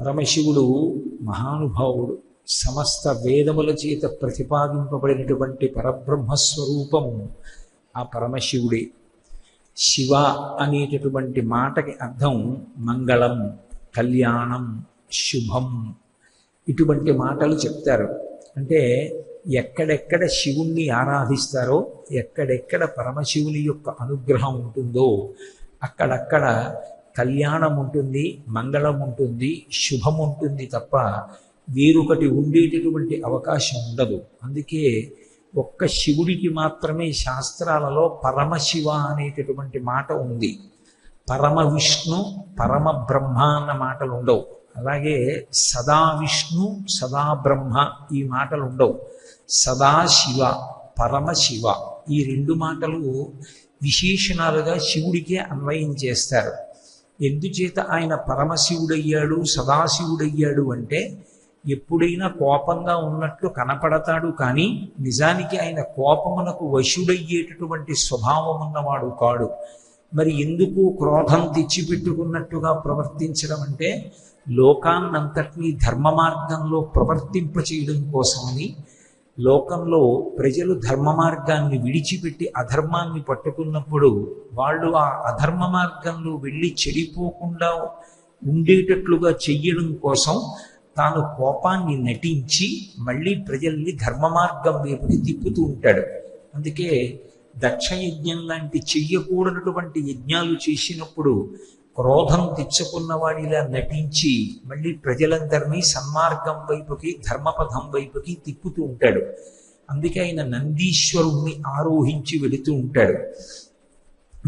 పరమశివుడు మహానుభావుడు సమస్త వేదముల చేత ప్రతిపాదింపబడినటువంటి పరబ్రహ్మస్వరూపము ఆ పరమశివుడే. శివ అనేటటువంటి మాటకి అర్థం మంగళం కళ్యాణం శుభం ఇటువంటి మాటలు చెప్తారు. అంటే ఎక్కడెక్కడ శివుణ్ణి ఆరాధిస్తారో ఎక్కడెక్కడ పరమశివుని యొక్క అనుగ్రహం ఉంటుందో అక్కడక్కడ కళ్యాణం ఉంటుంది మంగళం ఉంటుంది శుభం ఉంటుంది తప్ప వేరొకటి ఉండేటటువంటి అవకాశం ఉండదు. అందుకే ఒక్క శివుడికి మాత్రమే శాస్త్రాలలో పరమశివ అనేటటువంటి మాట ఉంది. పరమ విష్ణు పరమ బ్రహ్మ అన్న మాటలు ఉండవు. అలాగే సదా విష్ణు సదా బ్రహ్మ ఈ మాటలు ఉండవు. సదాశివ పరమశివ ఈ రెండు మాటలు విశేషణాలుగా శివుడికే అన్వయం చేస్తారు. ఎందుచేత ఆయన పరమశివుడయ్యాడు సదాశివుడయ్యాడు అంటే ఎప్పుడైనా కోపంగా ఉన్నట్లు కనపడతాడు కానీ నిజానికి ఆయన కోపమునకు వశుడయ్యేటటువంటి స్వభావం ఉన్నవాడు కాడు. మరి ఎందుకు క్రోధం తెచ్చిపెట్టుకున్నట్టుగా ప్రవర్తించడం అంటే లోకాన్నంతటినీ ధర్మ మార్గంలో ప్రవర్తింపచేయడం కోసమని లోకంలో ప్రజలు ధర్మ మార్గాన్ని విడిచిపెట్టి అధర్మాన్ని పట్టుకున్నప్పుడు వాళ్ళు ఆ అధర్మ మార్గంలో వెళ్ళి చెడిపోకుండా ఉండేటట్లుగా చెయ్యడం కోసం తాను కోపాన్ని నటించి మళ్ళీ ప్రజల్ని ధర్మ మార్గం వైపుకి తిప్పుతూ ఉంటాడు. అందుకే దక్ష యజ్ఞం లాంటి చెయ్యకూడనటువంటి యజ్ఞాలు చేసినప్పుడు క్రోధం తెచ్చుకున్న వాడిలా నటించి మళ్ళీ ప్రజలందరినీ సన్మార్గం వైపుకి ధర్మపథం వైపుకి తిప్పుతూ ఉంటాడు. అందుకే ఆయన నందీశ్వరుణ్ణి ఆరోహించి వెళుతూ ఉంటాడు.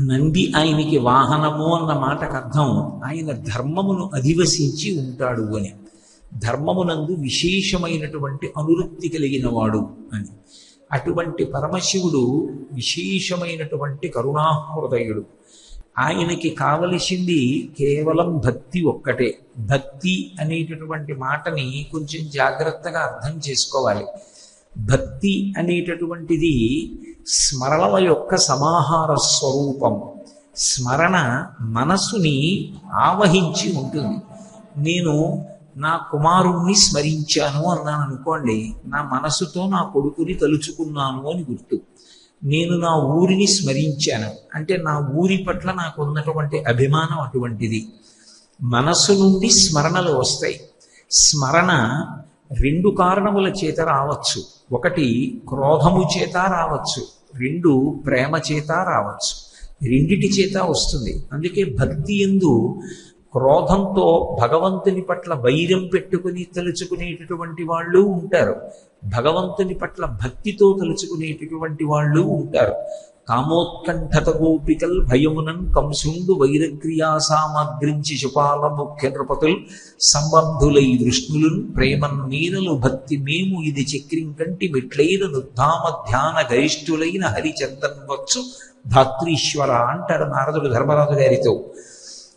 నంది ఆయనకి వాహనము అన్న మాటకు అర్థం ఆయన ధర్మమును అధివసించి ఉంటాడు అని. ధర్మమునందు విశేషమైనటువంటి అనురక్తి కలిగిన వాడు అని. అటువంటి పరమశివుడు విశేషమైనటువంటి కరుణాహృదయుడు. ఆయనకి కావలసింది కేవలం భక్తి ఒక్కటే. భక్తి అనేటటువంటి మాటని కొంచెం జాగ్రత్తగా అర్థం చేసుకోవాలి. భక్తి అనేటటువంటిది స్మరణల యొక్క సమాహార స్వరూపం. స్మరణ మనస్సుని ఆవహించి ఉంటుంది. నేను నా కుమారుణ్ణి స్మరించాను అన్నాను అనుకోండి నా మనసుతో నా కొడుకుని తలుచుకున్నాను అని గుర్తు. నేను నా ఊరిని స్మరించాను. అంటే నా ఊరి పట్ల నాకు ఉన్నటువంటి అభిమానం అటువంటిది. మనసు నుండి స్మరణలు వస్తాయి. స్మరణ రెండు కారణముల చేత రావచ్చు. ఒకటి క్రోధము చేత రావచ్చు. రెండు ప్రేమ చేత రావచ్చు. రెండిటి చేత వస్తుంది. అందుకే భక్తి ఎందు క్రోధంతో భగవంతుని పట్ల వైరం పెట్టుకుని తలుచుకునేటటువంటి వాళ్ళు ఉంటారు. భగవంతుని పట్ల భక్తితో తలుచుకునేటటువంటి వాళ్ళు ఉంటారు. కామోత్కంఠత గోపికల్ భయమునన్ కంసుండు వైరక్రియా సామగ్రించి శుపాల ముఖ్య నృపతుల్ సంబంధులై విష్ణులున్ ప్రేమన్ మీరలు భక్తి మేము ఇది చక్రింకంటి మెట్లైన నుద్ధామ ధ్యాన గరిష్ఠులైన హరిచందన్వచ్చు ధాత్రీశ్వర అంటారు నారదుడు ధర్మరాజు గారితో.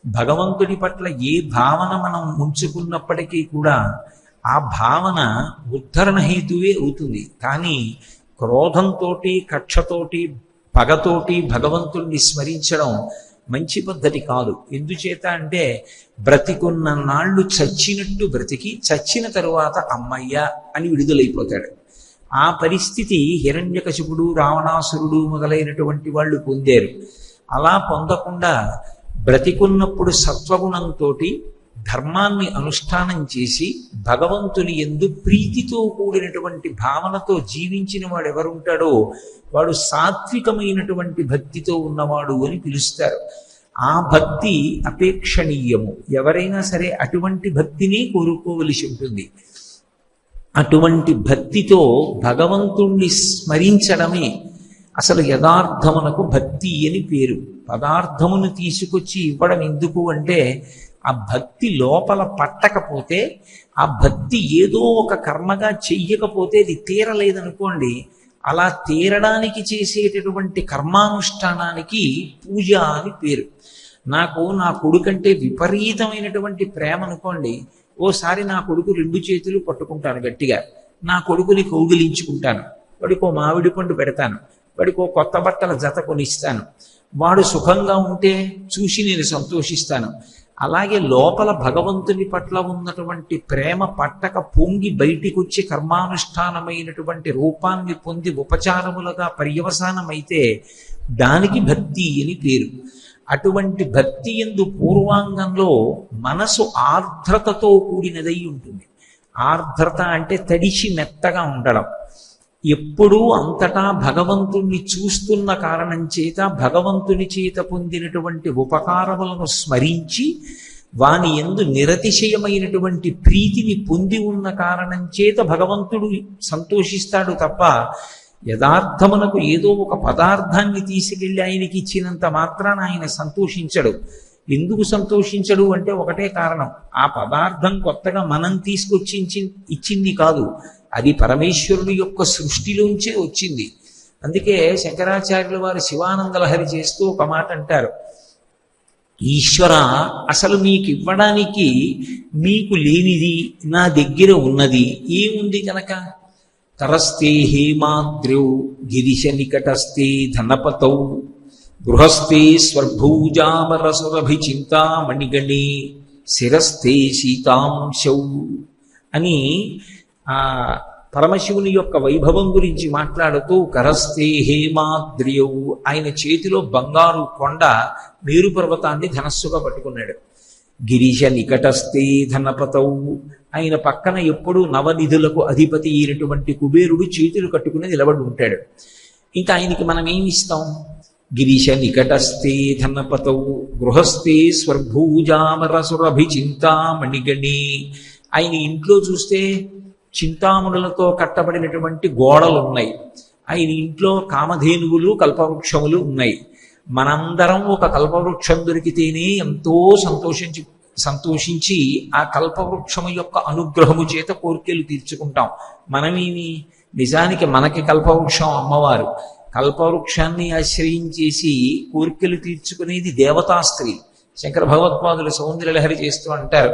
భగవంతుడి పట్ల ఏ భావన మనం ఉంచుకున్నప్పటికీ కూడా ఆ భావన ఉద్ధరణ హేతువే అవుతుంది. కానీ క్రోధంతో కక్షతోటి పగతోటి భగవంతుణ్ణి స్మరించడం మంచి పద్ధతి కాదు. ఎందుచేత అంటే బ్రతికున్న నాళ్ళు చచ్చినట్టు బ్రతికి చచ్చిన తరువాత అమ్మయ్య అని విడుదలైపోతాడు. ఆ పరిస్థితి హిరణ్యకశిపుడు రావణాసురుడు మొదలైనటువంటి వాళ్ళు పొందారు. అలా పొందకుండా బ్రతికున్నప్పుడు సత్వగుణంతో ధర్మాన్ని అనుష్ఠానం చేసి భగవంతుని ఎందు ప్రీతితో కూడినటువంటి భావనతో జీవించిన వాడు ఎవరుంటాడో వాడు సాత్వికమైనటువంటి భక్తితో ఉన్నవాడు అని పిలుస్తారు. ఆ భక్తి అపేక్షణీయము. ఎవరైనా సరే అటువంటి భక్తిని కోరుకోవలసి ఉంటుంది. అటువంటి భక్తితో భగవంతుణ్ణి స్మరించడమే అసలు యథార్థమునకు భక్తి అని పేరు. పదార్థమును తీసుకొచ్చి ఇవ్వడం ఎందుకు అంటే ఆ భక్తి లోపల పట్టకపోతే ఆ భక్తి ఏదో ఒక కర్మగా చెయ్యకపోతే అది తీరలేదనుకోండి. అలా తీరడానికి చేసేటటువంటి కర్మానుష్ఠానానికి పూజ అని పేరు. నాకు నా కొడుకంటే విపరీతమైనటువంటి ప్రేమ అనుకోండి ఓసారి నా కొడుకు రెండు చేతులు పట్టుకుంటాను గట్టిగా. నా కొడుకుని కౌగిలించుకుంటాను. వాడికో మామిడి పండు పెడతాను. వాడికో కొత్త బట్టల జత కొనిస్తాను. వాడు సుఖంగా ఉంటే చూసి నేను సంతోషిస్తాను. అలాగే లోపల భగవంతుని పట్ల ఉన్నటువంటి ప్రేమ పట్టక పొంగి బయటికి వచ్చి కర్మానుష్ఠానమైనటువంటి రూపాన్ని పొంది ఉపచారములుగా పర్యవసానమైతే దానికి భక్తి అని పేరు. అటువంటి భక్తి ఎందు పూర్వాంగంలో మనసు ఆర్ద్రతతో కూడినదై ఉంటుంది. ఆర్ద్రత అంటే తడిచి మెత్తగా ఉండడం. ఎప్పుడూ అంతటా భగవంతుణ్ణి చూస్తున్న కారణం చేత భగవంతుని చేత పొందినటువంటి ఉపకారములను స్మరించి వాని ఎందు నిరతిశయమైనటువంటి ప్రీతిని పొంది ఉన్న కారణం చేత భగవంతుడు సంతోషిస్తాడు తప్ప యథార్థమునకు ఏదో ఒక పదార్థాన్ని తీసుకెళ్ళి ఆయనకి ఇచ్చినంత మాత్రాన ఆయన సంతోషించడు. ఎందుకు సంతోషించడు అంటే ఒకటే కారణం. ఆ పదార్థం కొత్తగా మనం తీసుకొచ్చి ఇచ్చింది కాదు. అది పరమేశ్వరుని యొక్క సృష్టిలోంచే వచ్చింది. అందుకే శంకరాచార్యుల వారు శివానంద లహరి చేస్తూ ఒక మాట అంటారు. ఈశ్వర అసలు మీకు ఇవ్వడానికి మీకు లేనిది నా దగ్గర ఉన్నది ఏముంది కనుక కరస్తే హేమాద్రౌ గిరిశ నికటస్తే ధనపతౌ. గృహస్థే స్వర్భూజామరసురభిచింతామణిగణి శిరస్థే సీతాంశౌ అని ఆ పరమశివుని యొక్క వైభవం గురించి మాట్లాడుతూ కరస్తే హేమాద్రియౌ ఆయన చేతిలో బంగారు కొండ మేరు పర్వతాన్ని ధనస్సుగా పట్టుకున్నాడు. గిరీశ నికటస్థే ధనపతౌ. ఆయన పక్కన ఎప్పుడూ నవనిధులకు అధిపతి అయినటువంటి కుబేరుడు చేతులు కట్టుకుని నిలబడి ఉంటాడు. ఇంకా ఆయనకి మనం ఏమి ఇస్తాం? గిరీశ నికటస్థే ధనపతౌ గృహస్థే స్వర్భూజామరసురభిచింతామణిగణి. ఆయన ఇంట్లో చూస్తే చింతామణులతో కట్టబడినటువంటి గోడలు ఉన్నాయి ఆయన ఇంట్లో కామధేనువులు కల్పవృక్షములు ఉన్నాయి. మనందరం ఒక కల్పవృక్షం దొరికితేనే ఎంతో సంతోషించి సంతోషించి ఆ కల్పవృక్షము యొక్క అనుగ్రహము చేత కోరికలు తీర్చుకుంటాం. మనమేమి? నిజానికి మనకి కల్పవృక్షం అమ్మవారు. కల్పవృక్షాన్ని ఆశ్రయించేసి కోరికలు తీర్చుకునేది దేవతా స్త్రీ. శంకర భగవత్పాదులు సౌందర్యలహరి చేస్తూ అంటారు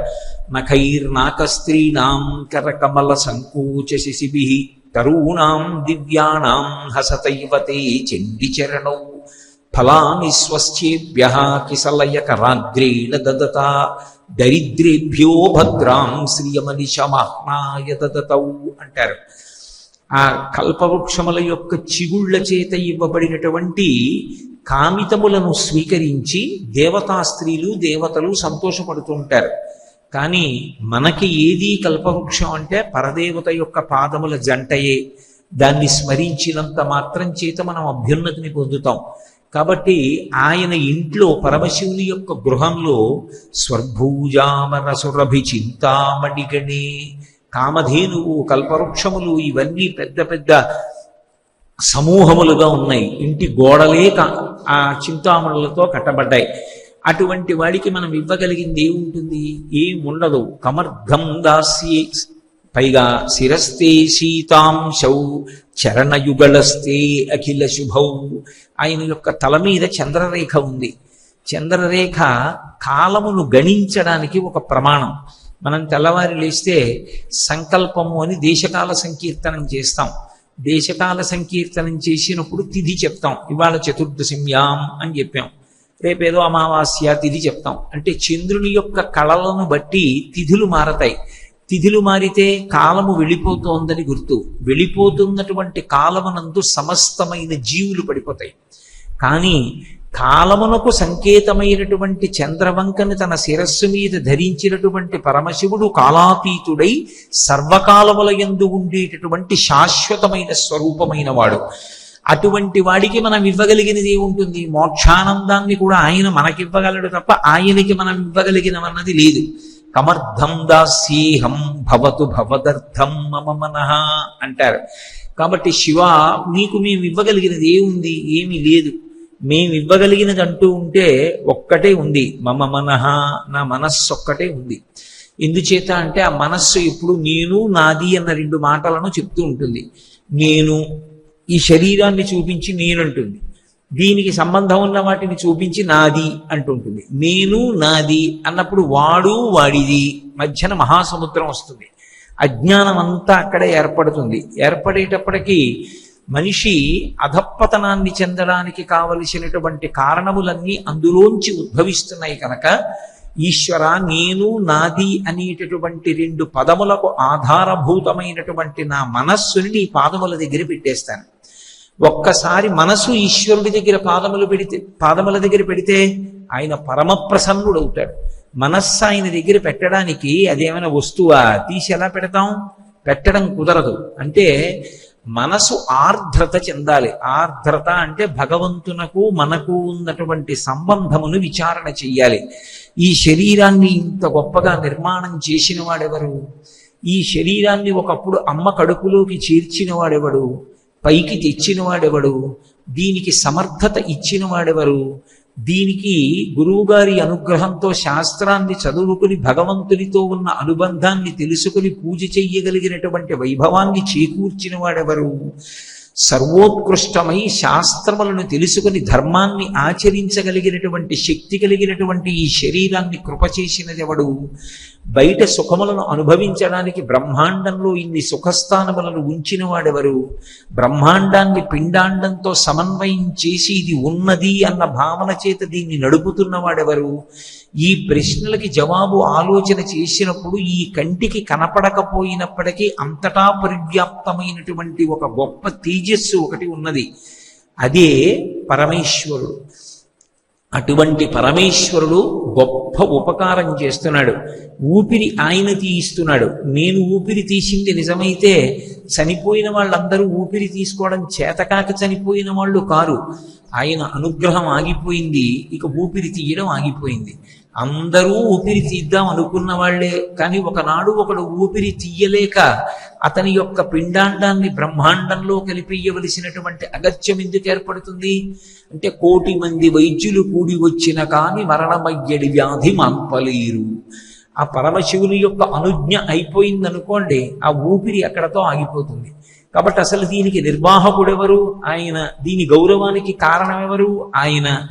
నఖైర్నాక స్త్రీణాం కరకమల సంకోచ శిశిభి తరూణాం దివ్యాణాం హసతైవతే చండి చరణౌ ఫలాని స్వశ్చేభ్య కిసలయకరాగ్రేణ దదత దరిద్రేభ్యో భద్రాం శ్రియమనిశమాహ్నాయ దదతౌ అంటారు. ఆ కల్పవృక్షముల యొక్క చిగుళ్ళ చేత ఇవ్వబడినటువంటి కామితములను స్వీకరించి దేవతా స్త్రీలు దేవతలు సంతోషపడుతుంటారు కానీ మనకి ఏది కల్పవృక్షం అంటే పరదేవత యొక్క పాదముల జంటయే. దాన్ని స్మరించినంత మాత్రం చేత మనం అభ్యున్నతిని పొందుతాం. కాబట్టి ఆయన ఇంట్లో పరమశివుని యొక్క గృహంలో స్వర్భూజామరసురభి చింతామణిగణే కామధేనువు కల్పవృక్షములు ఇవన్నీ పెద్ద పెద్ద సమూహములుగా ఉన్నాయి. ఇంటి గోడలే కా- ఆ చింతామణులతో కట్టబడ్డాయి. అటువంటి వాడికి మనం ఇవ్వగలిగింది ఏముంటుంది? ఏం ఉండదు కమర్ధం దాస్యే పైగా శిరస్తే సీతాంశౌ చరణయుగళస్తే అఖిల శుభౌ. ఆయన యొక్క తల మీద చంద్రరేఖ ఉంది. చంద్రరేఖ కాలమును గణించడానికి ఒక ప్రమాణం. మనం తెల్లవారి లేస్తే సంకల్పము అని దేశకాల సంకీర్తనం చేస్తాం. దేశకాల సంకీర్తనం చేసినప్పుడు తిథి చెప్తాం. ఇవాళ చతుర్దశమ్యాం అని చెప్పాం. రేపేదో అమావాస్య తిథి చెప్తాం. అంటే చంద్రుని యొక్క కళలను బట్టి తిథులు మారతాయి. తిథులు మారితే కాలము వెళ్ళిపోతోందని గుర్తు. వెళ్ళిపోతున్నటువంటి కాలమునందు సమస్తమైన జీవులు పడిపోతాయి. కానీ కాలమునకు సంకేతమైనటువంటి చంద్రవంకను తన శిరస్సు మీద ధరించినటువంటి పరమశివుడు కాలాతీతుడై సర్వకాలముల యందు ఉండేటటువంటి శాశ్వతమైన స్వరూపమైన వాడు. అటువంటి వాడికి మనం ఇవ్వగలిగినది ఏముంటుంది? మోక్షానందాన్ని కూడా ఆయన మనకివ్వగలడు తప్ప ఆయనకి మనం ఇవ్వగలిగినవన్నది లేదు. కమర్థం దాసీహం భవతు భవదర్థం మమ మన అంటారు. కాబట్టి శివ నీకు మేము ఇవ్వగలిగినది ఏముంది? ఏమీ లేదు. మేము ఇవ్వగలిగినది అంటూ ఉంటే ఒక్కటే ఉంది. మమ మనహ నా మనస్సు ఒక్కటే ఉంది. ఎందుచేత అంటే ఆ మనస్సు ఎప్పుడు నేను నాది అన్న రెండు మాటలను చెప్తూ ఉంటుంది. నేను ఈ శరీరాన్ని చూపించి నేనంటుంది. దీనికి సంబంధం ఉన్న వాటిని చూపించి నాది అంటుంటుంది. నేను నాది అన్నప్పుడు వాడు వాడిది మధ్యన మహాసముద్రం వస్తుంది. అజ్ఞానం అంతా అక్కడే ఏర్పడుతుంది. ఏర్పడేటప్పటికీ మనిషి అధప్పతనాన్ని చెందడానికి కావలసినటువంటి కారణములన్నీ అందులోంచి ఉద్భవిస్తున్నాయి కనుక ఈశ్వర నేను నాది అనేటటువంటి రెండు పదములకు ఆధారభూతమైనటువంటి నా మనస్సుని నీ పాదముల దగ్గర పెట్టేస్తాను. ఒక్కసారి మనసు ఈశ్వరుడి దగ్గర పాదములు పెడితే పాదముల దగ్గర పెడితే ఆయన పరమ ప్రసన్నుడు అవుతాడు మనస్సు ఆయన దగ్గర పెట్టడానికి అదేమైనా వస్తువా? తీసి ఎలా పెడతాం? పెట్టడం కుదరదు. అంటే మనసు ఆర్ద్రత చెందాలి. ఆర్ద్రత అంటే భగవంతునకు మనకు ఉన్నటువంటి సంబంధమును విచారణ చెయ్యాలి. ఈ శరీరాన్ని ఇంత గొప్పగా నిర్మాణం చేసిన వాడెవరు ఈ శరీరాన్ని ఒకప్పుడు అమ్మ కడుపులోకి చేర్చిన వాడెవడు పైకి తెచ్చిన వాడెవడు దీనికి సమర్థత ఇచ్చిన వాడెవరు దీనికి గురువుగారి అనుగ్రహంతో శాస్త్రాన్ని చదువుకుని భగవంతునితో ఉన్న అనుబంధాన్ని తెలుసుకుని పూజ చెయ్యగలిగినటువంటి వైభవాన్ని చేకూర్చిన వాడెవరు? సర్వోత్కృష్టమై శాస్త్రములను తెలుసుకుని ధర్మాన్ని ఆచరించగలిగినటువంటి శక్తి కలిగినటువంటి ఈ శరీరాన్ని కృప చేసినదెవడు బయట సుఖములను అనుభవించడానికి బ్రహ్మాండంలో ఇన్ని సుఖస్థానములను ఉంచిన వాడెవరు బ్రహ్మాండాన్ని పిండాండంతో సమన్వయం చేసి ఇది ఉన్నది అన్న భావన చేత దీన్ని నడుపుతున్న వాడెవరు ఈ ప్రశ్నలకి జవాబు ఆలోచన చేసినప్పుడు ఈ కంటికి కనపడకపోయినప్పటికీ అంతటా పరివ్యాప్తమైనటువంటి ఒక గొప్ప తేజస్సు ఒకటి ఉన్నది. అదే పరమేశ్వరుడు. అటువంటి పరమేశ్వరుడు గొప్ప ఉపకారం చేస్తున్నాడు. ఊపిరి ఆయన తీయిస్తున్నాడు నేను ఊపిరి తీసింది నిజమైతే చనిపోయిన వాళ్ళందరూ ఊపిరి తీసుకోవడం చేతకాక చనిపోయిన వాళ్ళు కారు. ఆయన అనుగ్రహం ఆగిపోయింది. ఇక ఊపిరి తీయడం ఆగిపోయింది. అందరూ ఊపిరి తీద్దాం అనుకున్న వాళ్ళే కానీ ఒకనాడు ఒకడు ఊపిరి తీయలేక అతని యొక్క పిండాండాన్ని బ్రహ్మాండంలో కలిపేయవలసినటువంటి అగత్యం ఎందుకు ఏర్పడుతుంది? అంటే కోటి మంది వైద్యులు కూడి వచ్చిన కాని మరణమయ్యడి వ్యాధి మంపలేరు ఆ పరమశివుని యొక్క అనుజ్ఞ అయిపోయిందనుకోండి ఆ ఊపిరి అక్కడతో ఆగిపోతుంది. కాబట్టి అసలు దీనికి నిర్వాహకుడెవరు? ఆయన దీని గౌరవానికి కారణం ఎవరు ఆయన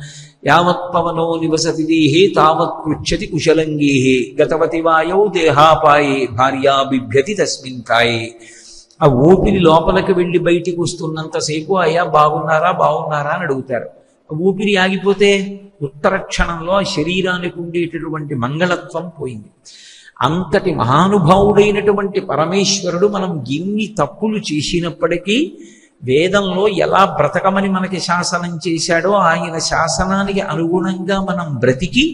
యావత్ పవనో నివసతి దేహే తావత్ పృచ్చతి కుశలంగేహే గతవతి వాయౌ దేహాపాయే భార్యా బిభ్యతి తస్మిన్ కాయే. ఆ ఊపిరి లోపలికి వెళ్ళి బయటికి వస్తున్నంతసేపు అయ్యా బాగున్నారా? బాగున్నారా? అని అడుగుతారు. ఊపిరి ఆగిపోతే ఉత్తర క్షణంలో ఆ శరీరానికి ఉండేటటువంటి మంగళత్వం పోయింది. అంతటి మహానుభావుడైనటువంటి పరమేశ్వరుడు మనం ఎన్ని తప్పులు చేసినప్పటికీ వేదంలో ఎలా బ్రతకమని మనకి శాసనం చేశాడో ఆయన శాసనానికి అనుగుణంగా మనం బ్రతికి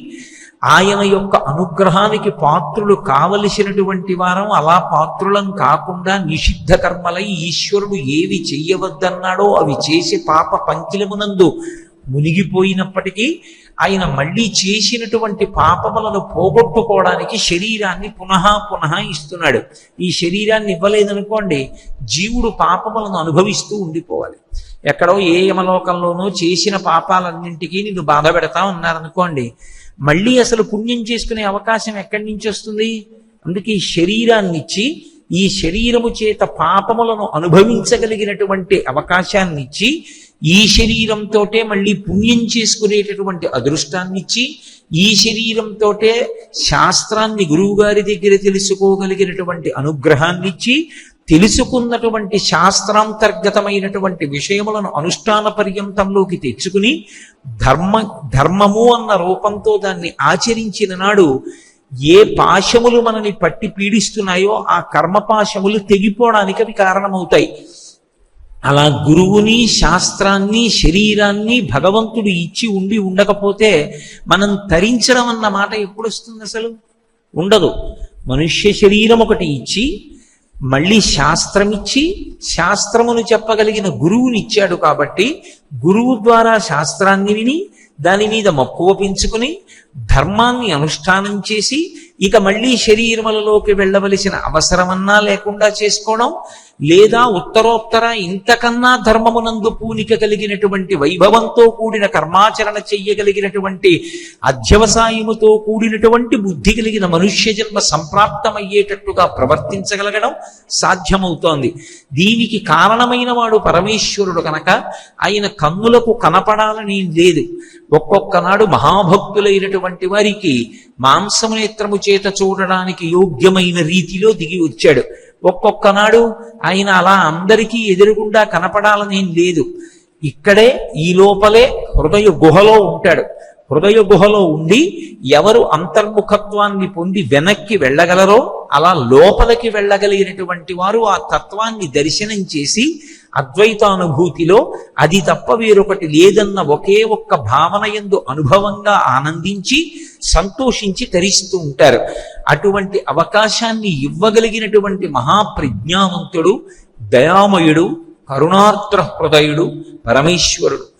ఆయన యొక్క అనుగ్రహానికి పాత్రులు కావలసినటువంటి వారం అలా పాత్రులం కాకుండా నిషిద్ధ కర్మలై ఈశ్వరుడు ఏవి చెయ్యవద్దన్నాడో అవి చేసి పాప పంకిలమునందు మునిగిపోయినప్పటికీ ఆయన మళ్ళీ చేసినటువంటి పాపములను పోగొట్టుకోవడానికి శరీరాన్ని పునః పునః ఇస్తున్నాడు. ఈ శరీరాన్ని ఇవ్వలేదనుకోండి జీవుడు పాపములను అనుభవిస్తూ ఉండిపోవాలి. ఎక్కడో ఏ యమలోకంలోనూ చేసిన పాపాలన్నింటికీ నిన్ను బాధ పెడతా ఉన్నారనుకోండి మళ్ళీ అసలు పుణ్యం చేసుకునే అవకాశం ఎక్కడి నుంచి వస్తుంది? అందుకే ఈ శరీరాన్ని ఇచ్చి ఈ శరీరము చేత పాపములను అనుభవించగలిగినటువంటి అవకాశాన్ని ఇచ్చి ఈ శరీరంతోటే మళ్ళీ పుణ్యం చేసుకునేటటువంటి అదృష్టాన్ని ఇచ్చి ఈ శరీరంతోటే శాస్త్రాన్ని గురువుగారి దగ్గర తెలుసుకోగలిగినటువంటి అనుగ్రహాన్ని ఇచ్చి తెలుసుకున్నటువంటి శాస్త్రాంతర్గతమైనటువంటి విషయములను అనుష్ఠాన పర్యంతంలోకి తెచ్చుకుని ధర్మ ధర్మము అన్న రూపంతో దాన్ని ఆచరించిన నాడు ఏ పాశములు మనని పట్టి పీడిస్తున్నాయో ఆ కర్మపాశములు తెగిపోవడానికి అవి కారణమవుతాయి. అలా గురువుని శాస్త్రాన్ని శరీరాన్ని భగవంతుడు ఇచ్చి ఉండి ఉండకపోతే మనం తరించడం అన్న మాట ఎప్పుడు వస్తుంది అసలు? ఉండదు. మనుష్య శరీరం ఒకటి ఇచ్చి మళ్ళీ శాస్త్రం ఇచ్చి శాస్త్రమును చెప్పగలిగిన గురువుని ఇచ్చాడు కాబట్టి గురువు ద్వారా శాస్త్రాన్ని విని దాని మీద మక్కువ పెంచుకుని ధర్మాన్ని అనుష్ఠానం చేసి ఇక మళ్ళీ శరీరములలోకి వెళ్ళవలసిన అవసరమన్నా లేకుండా చేసుకోవడం లేదా ఉత్తరోత్తర ఇంతకన్నా ధర్మమునందు పూనిక కలిగినటువంటి వైభవంతో కూడిన కర్మాచరణ చెయ్యగలిగినటువంటి అధ్యవసాయముతో కూడినటువంటి బుద్ధి కలిగిన మనుష్య జన్మ సంప్రాప్తమయ్యేటట్టుగా ప్రవర్తించగలగడం సాధ్యమవుతోంది. దీనికి కారణమైన వాడు పరమేశ్వరుడు కనుక ఆయన కన్నులకు కనపడాలని లేదు. ఒక్కొక్క నాడు మహాభక్తులైనటువంటి వారికి మాంసము నేత్రము చేత చూడడానికి యోగ్యమైన రీతిలో దిగి వచ్చాడు. ఒక్కొక్కనాడు ఆయన అలా అందరికీ ఎదురుగుండా కనపడాలనేం లేదు. ఇక్కడే ఈ లోపలే హృదయ గుహలో ఉంటాడు. హృదయ గుహలో ఉండి ఎవరు అంతర్ముఖత్వాన్ని పొంది వెనక్కి వెళ్ళగలరో అలా లోపలికి వెళ్ళగలిగినటువంటి వారు ఆ తత్వాన్ని దర్శనం చేసి అద్వైతానుభూతిలో అది తప్ప వేరొకటి లేదన్న ఒకే ఒక్క భావన ఎందు అనుభవంగా ఆనందించి సంతోషించి తరిస్తూ ఉంటారు. అటువంటి అవకాశాన్ని ఇవ్వగలిగినటువంటి మహాప్రజ్ఞావంతుడు దయామయుడు కరుణార్ద్ర హృదయుడు పరమేశ్వరుడు.